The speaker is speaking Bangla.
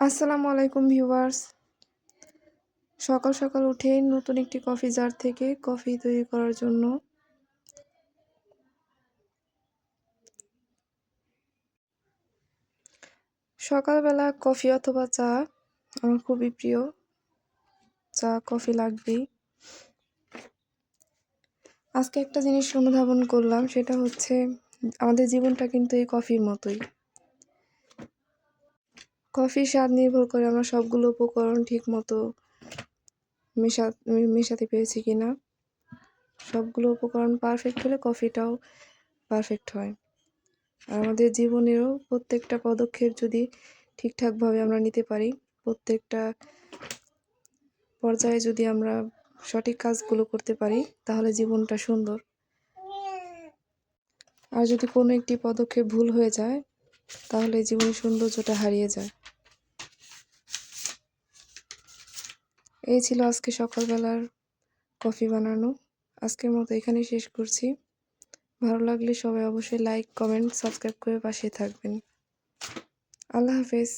আসসালামু আলাইকুম ভিউয়ার্স। সকাল সকাল উঠেই নতুন একটি কফি জার থেকে কফি তৈরি করার জন্য সকালবেলা কফি অথবা চা আমার খুবই প্রিয়। চা, কফি লাগবেই। আজকে একটা জিনিস অনুধাবন করলাম, সেটা হচ্ছে আমাদের জীবনটা কিন্তু এই কফির মতোই। কফির স্বাদ নির্ভর করে আমরা সবগুলো উপকরণ ঠিক মতো মেশা, মেশাতে পেরেছি কি না সবগুলো উপকরণ পারফেক্ট হলে কফিটাও পারফেক্ট হয়। আর আমাদের জীবনেরও প্রত্যেকটা পদক্ষেপ যদি ঠিকঠাকভাবে আমরা নিতে পারি, প্রত্যেকটা পর্যায়ে যদি আমরা সঠিক কাজগুলো করতে পারি, তাহলে জীবনটা সুন্দর। আর যদি কোনো একটি পদক্ষেপ ভুল হয়ে যায় তাহলে জীবনের সৌন্দর্যটা হারিয়ে যায়। এই ছিল আজকে সকালবেলার কফি বানানো। আজকের মতো এখানেই শেষ করছি। ভালো লাগলে সবাই অবশ্যই লাইক কমেন্ট সাবস্ক্রাইব করে পাশে থাকবেন। আল্লাহ হাফেজ।